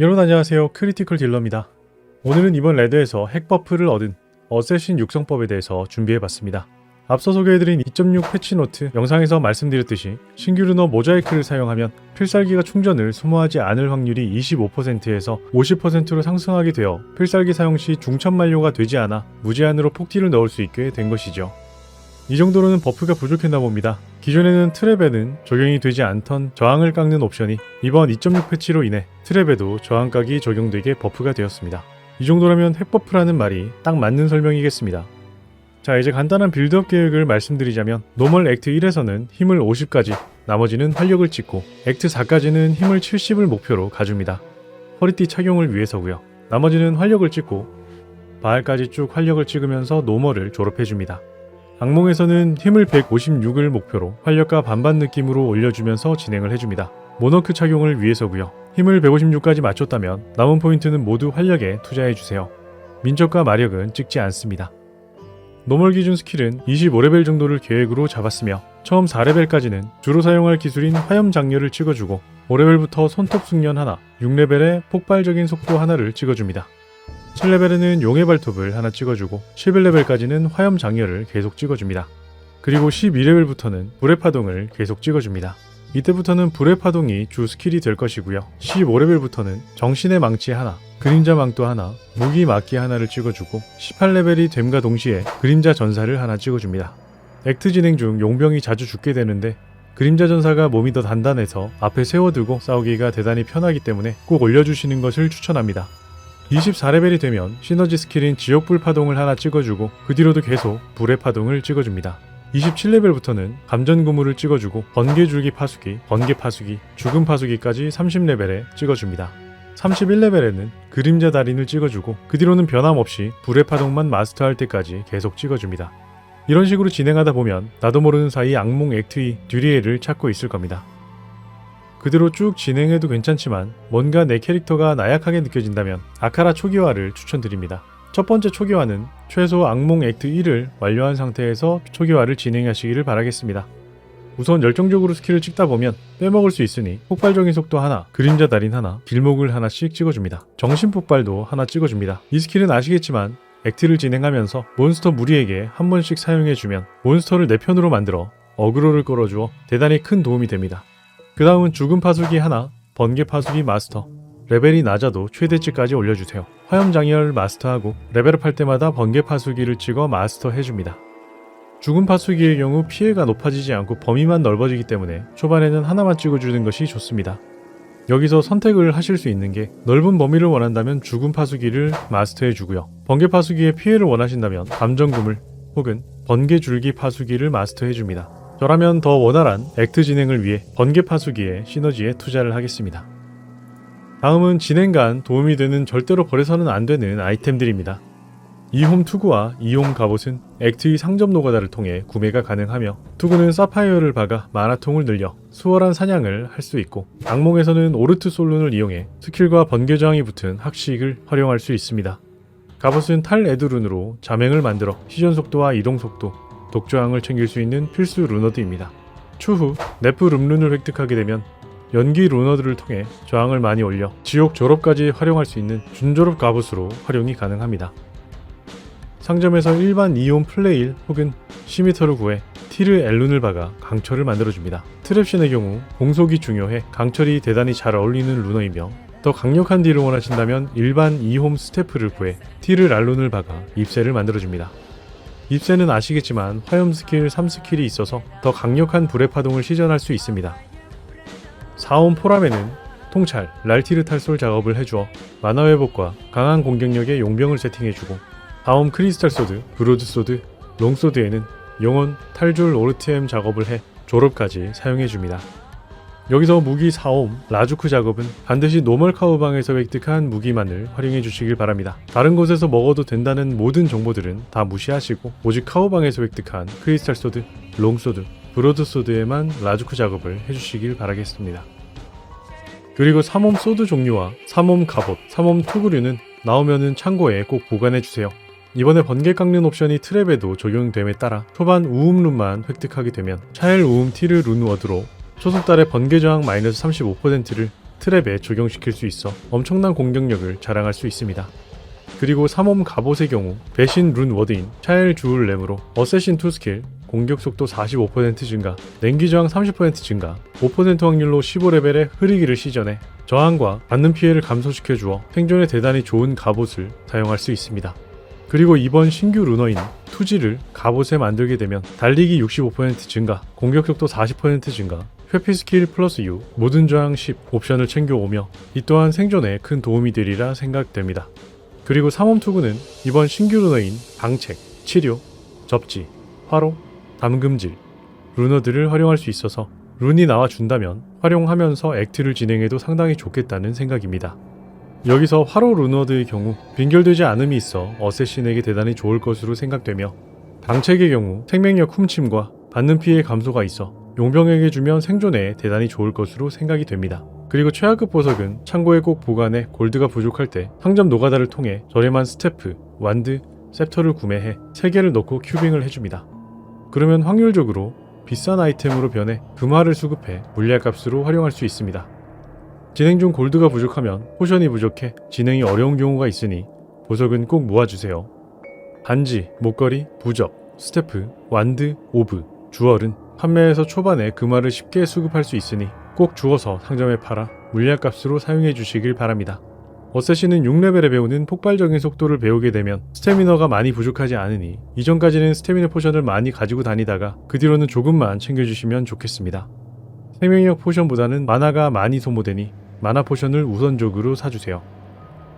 여러분 안녕하세요. 크리티컬 딜러입니다. 오늘은 이번 레드에서 핵 버프를 얻은 어쌔신 육성법에 대해서 준비해봤습니다. 앞서 소개해드린 2.6 패치노트 영상에서 말씀드렸듯이 신규 루너 모자이크를 사용하면 필살기가 충전을 소모하지 않을 확률이 25%에서 50%로 상승하게 되어 필살기 사용 시 중첩 만료가 되지 않아 무제한으로 폭딜을 넣을 수 있게 된 것이죠 이 정도로는 버프가 부족했나 봅니다. 기존에는 트랩에는 적용이 되지 않던 저항을 깎는 옵션이 이번 2.6 패치로 인해 트랩에도 저항 깎이 적용되게 버프가 되었습니다. 이 정도라면 핵버프라는 말이 딱 맞는 설명이겠습니다. 자 이제 간단한 빌드업 계획을 말씀드리자면 노멀 액트 1에서는 힘을 50까지 나머지는 활력을 찍고 액트 4까지는 힘을 70을 목표로 가줍니다. 허리띠 착용을 위해서고요. 나머지는 활력을 찍고 바알까지 쭉 활력을 찍으면서 노멀을 졸업해줍니다. 악몽에서는 힘을 156을 목표로 활력과 반반 느낌으로 올려주면서 진행을 해줍니다. 모너크 착용을 위해서고요. 힘을 156까지 맞췄다면 남은 포인트는 모두 활력에 투자해주세요. 민첩과 마력은 찍지 않습니다. 노멀 기준 스킬은 25레벨 정도를 계획으로 잡았으며 처음 4레벨까지는 주로 사용할 기술인 화염 장렬을 찍어주고 5레벨부터 손톱 숙련 하나, 6레벨에 폭발적인 속도 하나를 찍어줍니다. 7레벨에는 용의 발톱을 하나 찍어주고 11레벨까지는 화염 장렬을 계속 찍어줍니다. 그리고 12레벨부터는 불의 파동을 계속 찍어줍니다. 이때부터는 불의 파동이 주 스킬이 될 것이고요. 15레벨부터는 정신의 망치 하나, 그림자 망토 하나, 무기 막기 하나를 찍어주고 18레벨이 됨과 동시에 그림자 전사를 하나 찍어줍니다. 액트 진행 중 용병이 자주 죽게 되는데 그림자 전사가 몸이 더 단단해서 앞에 세워두고 싸우기가 대단히 편하기 때문에 꼭 올려주시는 것을 추천합니다. 24레벨이 되면 시너지 스킬인 지옥불 파동을 하나 찍어주고 그 뒤로도 계속 불의 파동을 찍어줍니다. 27레벨부터는 감전 고무를 찍어주고 번개줄기 파수기, 번개 파수기, 죽음 파수기까지 30레벨에 찍어줍니다. 31레벨에는 그림자 달인을 찍어주고 그 뒤로는 변함없이 불의 파동만 마스터할 때까지 계속 찍어줍니다. 이런 식으로 진행하다 보면 나도 모르는 사이 악몽 액트이 듀리엘을 찾고 있을 겁니다. 그대로 쭉 진행해도 괜찮지만 뭔가 내 캐릭터가 나약하게 느껴진다면 아카라 초기화를 추천드립니다. 첫 번째 초기화는 최소 악몽 액트 1을 완료한 상태에서 초기화를 진행하시기를 바라겠습니다. 우선 열정적으로 스킬을 찍다 보면 빼먹을 수 있으니 폭발적인 속도 하나, 그림자 달인 하나, 길목을 하나씩 찍어줍니다. 정신 폭발도 하나 찍어줍니다. 이 스킬은 아시겠지만 액트를 진행하면서 몬스터 무리에게 한 번씩 사용해주면 몬스터를 내 편으로 만들어 어그로를 끌어주어 대단히 큰 도움이 됩니다. 그 다음은 죽음 파수기 하나, 번개 파수기 마스터. 레벨이 낮아도 최대치까지 올려주세요. 화염 장열 마스터하고 레벨업 할 때마다 번개 파수기를 찍어 마스터 해줍니다. 죽음 파수기의 경우 피해가 높아지지 않고 범위만 넓어지기 때문에 초반에는 하나만 찍어주는 것이 좋습니다. 여기서 선택을 하실 수 있는 게 넓은 범위를 원한다면 죽음 파수기를 마스터해 주고요. 번개 파수기의 피해를 원하신다면 감정금을 혹은 번개 줄기 파수기를 마스터해 줍니다. 저라면 더 원활한 액트 진행을 위해 번개 파수기의 시너지에 투자를 하겠습니다. 다음은 진행 간 도움이 되는 절대로 버려서는 안 되는 아이템들입니다. 이홈 투구와 이홈 갑옷은 액트의 상점 노가다를 통해 구매가 가능하며 투구는 사파이어를 박아 마나통을 늘려 수월한 사냥을 할 수 있고 악몽에서는 오르트 솔룬을 이용해 스킬과 번개 저항이 붙은 학식을 활용할 수 있습니다. 갑옷은 탈 에드룬으로 자맹을 만들어 시전 속도와 이동 속도, 독저항을 챙길 수 있는 필수 루너드입니다. 추후 네프 룸룬을 획득하게 되면 연기 루너들을 통해 저항을 많이 올려 지옥 졸업까지 활용할 수 있는 준졸업 갑옷으로 활용이 가능합니다. 상점에서 일반 이온 플레일 혹은 시미터를 구해 티르 엘룬을 박아 강철을 만들어줍니다. 트랩신의 경우 공속이 중요해 강철이 대단히 잘 어울리는 루너이며 더 강력한 딜을 원하신다면 일반 이홈 스태프를 구해 티르 랄룬을 박아 입새를 만들어줍니다. 입새는 아시겠지만 화염 스킬 3스킬이 있어서 더 강력한 불의 파동을 시전할 수 있습니다. 4홈 포람에는 통찰, 랄티르 탈솔 작업을 해주어 만화 회복과 강한 공격력의 용병을 세팅해주고 다음 크리스탈 소드, 브로드 소드, 롱 소드에는 영혼, 탈줄, 오르티엠 작업을 해 졸업까지 사용해줍니다. 여기서 무기 4홈, 라주크 작업은 반드시 노멀 카우방에서 획득한 무기만을 활용해 주시길 바랍니다. 다른 곳에서 먹어도 된다는 모든 정보들은 다 무시하시고 오직 카우방에서 획득한 크리스탈 소드, 롱 소드, 브로드 소드에만 라주크 작업을 해주시길 바라겠습니다. 그리고 3홈 소드 종류와 3홈 갑옷, 3홈 투구류는 나오면은 창고에 꼭 보관해 주세요. 이번에 번개 깎는 옵션이 트랩에도 적용됨에 따라 초반 우음 룬만 획득하게 되면 차일 우음 티르 룬 워드로 초속달의 번개 저항 마이너스 35%를 트랩에 적용시킬 수 있어 엄청난 공격력을 자랑할 수 있습니다. 그리고 3홈 갑옷의 경우 배신 룬 워드인 차일 주울 램으로 어쌔신 2 스킬 공격 속도 45% 증가, 냉기 저항 30% 증가, 5% 확률로 15레벨의 흐리기를 시전해 저항과 받는 피해를 감소시켜 주어 생존에 대단히 좋은 갑옷을 사용할 수 있습니다. 그리고 이번 신규 루너인 투지를 갑옷에 만들게 되면 달리기 65% 증가, 공격 속도 40% 증가, 회피 스킬 플러스 U, 모든 저항 10 옵션을 챙겨오며 이 또한 생존에 큰 도움이 되리라 생각됩니다. 그리고 3홈 투구는 이번 신규 루너인 방책, 치료, 접지, 화로, 담금질, 루너들을 활용할 수 있어서 룬이 나와준다면 활용하면서 액트를 진행해도 상당히 좋겠다는 생각입니다. 여기서 화로 루너드의 경우 빈결되지 않음이 있어 어쌔신에게 대단히 좋을 것으로 생각되며 방책의 경우 생명력 훔침과 받는 피해 감소가 있어 용병에게 주면 생존에 대단히 좋을 것으로 생각이 됩니다. 그리고 최하급 보석은 창고에 꼭 보관해 골드가 부족할 때 상점 노가다를 통해 저렴한 스태프, 완드, 셉터를 구매해 3개를 넣고 큐빙을 해줍니다. 그러면 확률적으로 비싼 아이템으로 변해 금화를 수급해 물약값으로 활용할 수 있습니다. 진행 중 골드가 부족하면 포션이 부족해 진행이 어려운 경우가 있으니 보석은 꼭 모아주세요. 반지, 목걸이, 부적, 스태프, 완드, 오브, 주얼은 판매에서 초반에 금화를 쉽게 수급할 수 있으니 꼭 주워서 상점에 팔아 물약값으로 사용해 주시길 바랍니다. 어쌔신은 6레벨에 배우는 폭발적인 속도를 배우게 되면 스태미너가 많이 부족하지 않으니 이전까지는 스태미너 포션을 많이 가지고 다니다가 그 뒤로는 조금만 챙겨주시면 좋겠습니다. 생명력 포션보다는 마나가 많이 소모되니 마나 포션을 우선적으로 사주세요.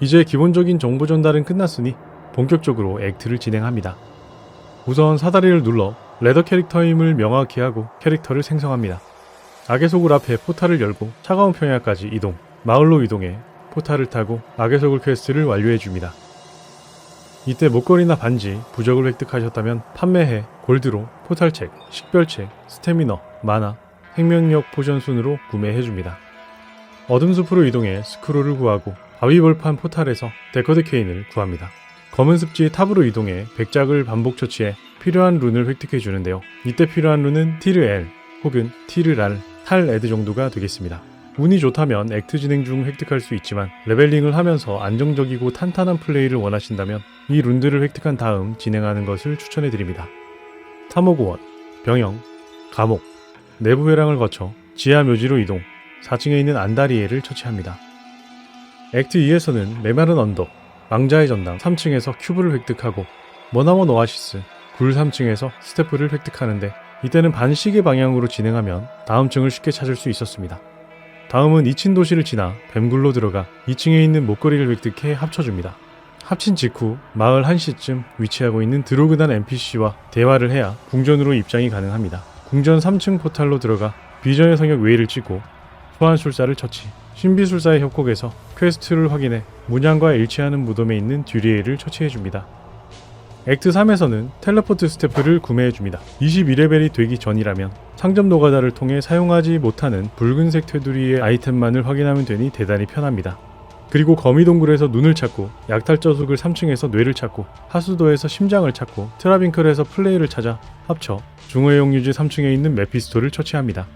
이제 기본적인 정보 전달은 끝났으니 본격적으로 액트를 진행합니다. 우선 사다리를 눌러 레더 캐릭터임을 명확히 하고 캐릭터를 생성합니다. 악의 속을 앞에 포탈을 열고 차가운 평야까지 이동, 마을로 이동해 포탈을 타고 악의 속을 퀘스트를 완료해 줍니다. 이때 목걸이나 반지, 부적을 획득하셨다면 판매해 골드로 포탈책, 식별책, 스태미너, 마나, 생명력 포션 순으로 구매해 줍니다. 어둠 숲으로 이동해 스크롤을 구하고 바위 벌판 포탈에서 데커드 케인을 구합니다. 검은 습지 탑으로 이동해 백작을 반복 처치해 필요한 룬을 획득해 주는데요. 이때 필요한 룬은 티르 L 혹은 티르 랄, 탈 에드 정도가 되겠습니다. 운이 좋다면 액트 진행 중 획득할 수 있지만 레벨링을 하면서 안정적이고 탄탄한 플레이를 원하신다면 이 룬들을 획득한 다음 진행하는 것을 추천해 드립니다. 탐호고원, 병영, 감옥, 내부 회랑을 거쳐 지하 묘지로 이동, 4층에 있는 안다리에를 처치합니다. 액트 2에서는 메마른 언덕, 망자의 전당 3층에서 큐브를 획득하고 머나먼 오아시스, 굴 3층에서 스태프를 획득하는데 이때는 반시계 방향으로 진행하면 다음 층을 쉽게 찾을 수 있었습니다. 다음은 2층 도시를 지나 뱀굴로 들어가 2층에 있는 목걸이를 획득해 합쳐줍니다. 합친 직후 마을 1시쯤 위치하고 있는 드로그단 NPC와 대화를 해야 궁전으로 입장이 가능합니다. 궁전 3층 포탈로 들어가 비전의 성역 웨이를 찍고 소환술사를 처치 신비술사의 협곡에서 퀘스트를 확인해 문양과 일치하는 무덤에 있는 듀리에를 처치해줍니다. 액트 3에서는 텔레포트 스태프를 구매해줍니다. 21레벨이 되기 전이라면 상점 노가다를 통해 사용하지 못하는 붉은색 테두리의 아이템만을 확인하면 되니 대단히 편합니다. 그리고 거미동굴에서 눈을 찾고 약탈저숙을 3층에서 뇌를 찾고 하수도에서 심장을 찾고 트라빈클에서 플레이를 찾아 합쳐 중어용유지 3층에 있는 메피스토를 처치합니다.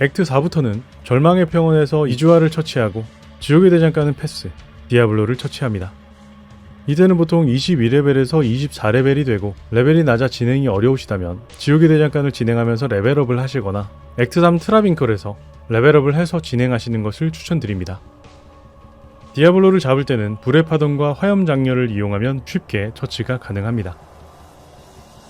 액트 4부터는 절망의 평원에서 이주아를 처치하고 지옥의 대장가는 패스, 디아블로를 처치합니다. 이때는 보통 22레벨에서 24레벨이 되고 레벨이 낮아 진행이 어려우시다면 지옥의 대장간을 진행하면서 레벨업을 하시거나 액트 3 트라빈클에서 레벨업을 해서 진행하시는 것을 추천드립니다. 디아블로를 잡을 때는 불의 파동과 화염 장렬을 이용하면 쉽게 처치가 가능합니다.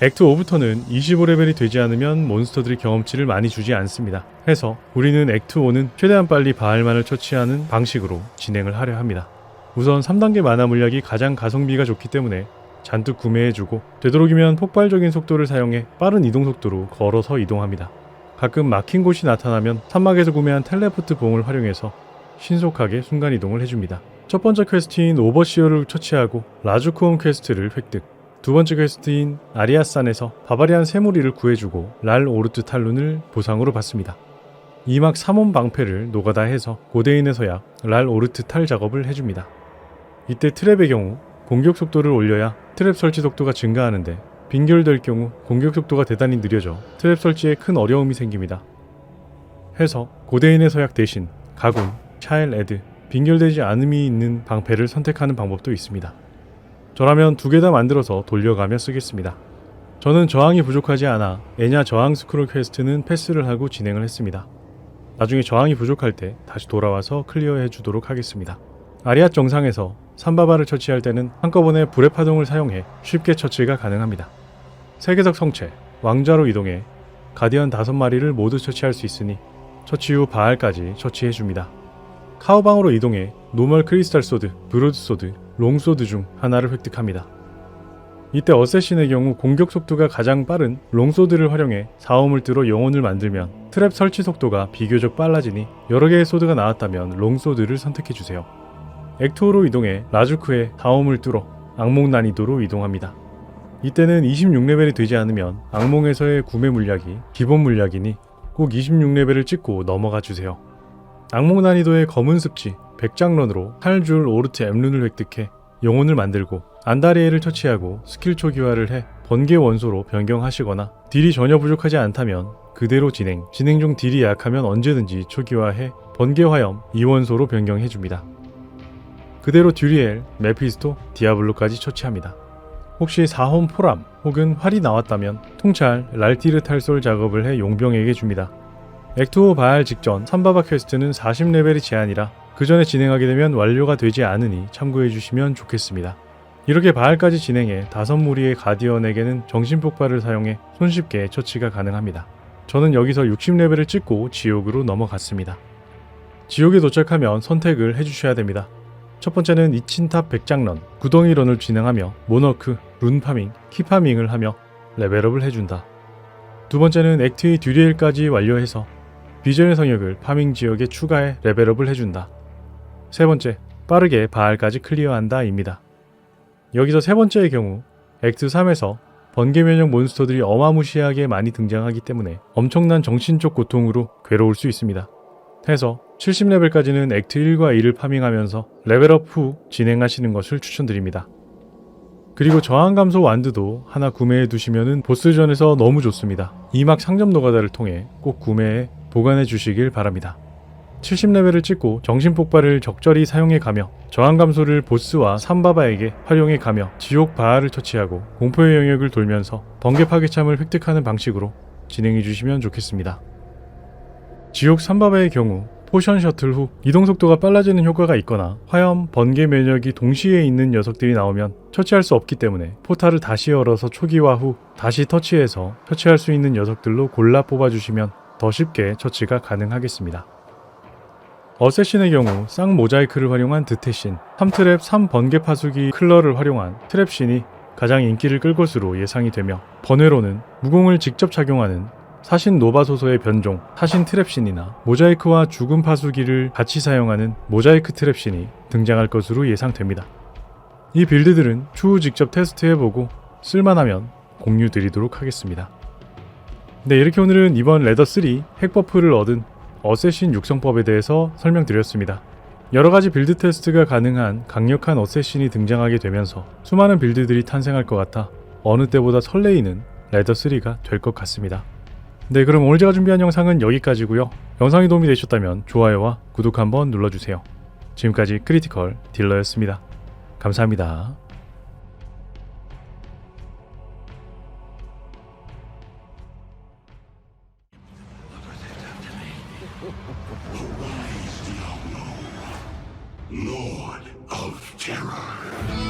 액트 5부터는 25레벨이 되지 않으면 몬스터들이 경험치를 많이 주지 않습니다. 해서 우리는 액트 5는 최대한 빨리 바알만을 처치하는 방식으로 진행을 하려 합니다. 우선 3단계 만화 물약이 가장 가성비가 좋기 때문에 잔뜩 구매해주고 되도록이면 폭발적인 속도를 사용해 빠른 이동 속도로 걸어서 이동합니다. 가끔 막힌 곳이 나타나면 산막에서 구매한 텔레포트 봉을 활용해서 신속하게 순간 이동을 해줍니다. 첫 번째 퀘스트인 오버시어를 처치하고 라주코움 퀘스트를 획득. 두 번째 퀘스트인 아리아산에서 바바리안 세무리를 구해주고 랄 오르트 탈룬을 보상으로 받습니다. 2막 3원 방패를 노가다 해서 고대인의 서약 랄 오르트 탈 작업을 해줍니다. 이때 트랩의 경우 공격 속도를 올려야 트랩 설치 속도가 증가하는데 빈결될 경우 공격 속도가 대단히 느려져 트랩 설치에 큰 어려움이 생깁니다. 해서 고대인의 서약 대신 가군, 샤엘 에드, 빙결되지 않음이 있는 방패를 선택하는 방법도 있습니다. 저라면 두 개 다 만들어서 돌려가며 쓰겠습니다. 저는 저항이 부족하지 않아 애냐 저항 스크롤 퀘스트는 패스를 하고 진행을 했습니다. 나중에 저항이 부족할 때 다시 돌아와서 클리어해 주도록 하겠습니다. 아리앗 정상에서 삼바바를 처치할 때는 한꺼번에 불의 파동을 사용해 쉽게 처치가 가능합니다. 세계적 성체, 왕좌로 이동해 가디언 5마리를 모두 처치할 수 있으니 처치 후 바알까지 처치해 줍니다. 카오방으로 이동해 노멀 크리스탈 소드, 브로드 소드, 롱 소드 중 하나를 획득합니다. 이때 어쌔신의 경우 공격 속도가 가장 빠른 롱소드를 활용해 사움을 뚫어 영혼을 만들면 트랩 설치 속도가 비교적 빨라지니 여러 개의 소드가 나왔다면 롱소드를 선택해 주세요. 액토로 이동해 라주크의 사움을 뚫어 악몽 난이도로 이동합니다. 이때는 26레벨이 되지 않으면 악몽에서의 구매 물약이 기본 물약이니 꼭 26레벨을 찍고 넘어가 주세요. 악몽 난이도의 검은 습지 100장런으로 8줄 오르트 M룬을 획득해 영혼을 만들고 안다리에를 처치하고 스킬 초기화를 해 번개 원소로 변경하시거나 딜이 전혀 부족하지 않다면 그대로 진행, 진행 중 딜이 약하면 언제든지 초기화해 번개 화염 2원소로 변경해줍니다. 그대로 듀리엘, 메피스토, 디아블로까지 처치합니다. 혹시 4홈 포람 혹은 활이 나왔다면 통찰, 랄티르 탈솔 작업을 해 용병에게 줍니다. 액투오 바알 직전 삼바바 퀘스트는 40레벨이 제한이라 그 전에 진행하게 되면 완료가 되지 않으니 참고해 주시면 좋겠습니다. 이렇게 바알까지 진행해 다섯 무리의 가디언에게는 정신 폭발을 사용해 손쉽게 처치가 가능합니다. 저는 여기서 60레벨을 찍고 지옥으로 넘어갔습니다. 지옥에 도착하면 선택을 해주셔야 됩니다. 첫 번째는 이친탑 백장런, 구덩이런을 진행하며 모너크, 룬파밍, 키파밍을 하며 레벨업을 해준다. 두 번째는 액트의 듀리엘까지 완료해서 비전의 성역을 파밍 지역에 추가해 레벨업을 해준다. 세 번째, 빠르게 바알까지 클리어한다입니다. 여기서 세 번째의 경우 액트 3에서 번개 면역 몬스터들이 어마무시하게 많이 등장하기 때문에 엄청난 정신적 고통으로 괴로울 수 있습니다. 해서 70레벨까지는 액트 1과 2를 파밍하면서 레벨업 후 진행하시는 것을 추천드립니다. 그리고 저항 감소 완드도 하나 구매해 두시면은 보스전에서 너무 좋습니다. 이막 상점 노가다를 통해 꼭 구매해 보관해 주시길 바랍니다. 70레벨을 찍고 정신 폭발을 적절히 사용해 가며 저항 감소를 보스와 삼바바에게 활용해 가며 지옥 바알을 처치하고 공포의 영역을 돌면서 번개 파괴참을 획득하는 방식으로 진행해 주시면 좋겠습니다. 지옥 삼바바의 경우 포션 셔틀 후 이동 속도가 빨라지는 효과가 있거나 화염, 번개 면역이 동시에 있는 녀석들이 나오면 처치할 수 없기 때문에 포탈을 다시 열어서 초기화 후 다시 터치해서 처치할 수 있는 녀석들로 골라 뽑아주시면 더 쉽게 처치가 가능하겠습니다. 어쌔신의 경우 쌍 모자이크를 활용한 드테신, 3트랩 3번개 파수기 클러를 활용한 트랩신이 가장 인기를 끌 것으로 예상이 되며 번외로는 무공을 직접 착용하는 사신 노바 소서의 변종, 사신 트랩신이나 모자이크와 죽음 파수기를 같이 사용하는 모자이크 트랩신이 등장할 것으로 예상됩니다. 이 빌드들은 추후 직접 테스트해보고 쓸만하면 공유 드리도록 하겠습니다. 네, 이렇게 오늘은 이번 레더3 핵버프를 얻은 어쌔신 육성법에 대해서 설명드렸습니다. 여러 가지 빌드 테스트가 가능한 강력한 어쌔신이 등장하게 되면서 수많은 빌드들이 탄생할 것 같아 어느 때보다 설레이는 레더3가 될 것 같습니다. 네, 그럼 오늘 제가 준비한 영상은 여기까지고요. 영상이 도움이 되셨다면 좋아요와 구독 한번 눌러주세요. 지금까지 크리티컬 딜러였습니다. 감사합니다. Lord of Terror.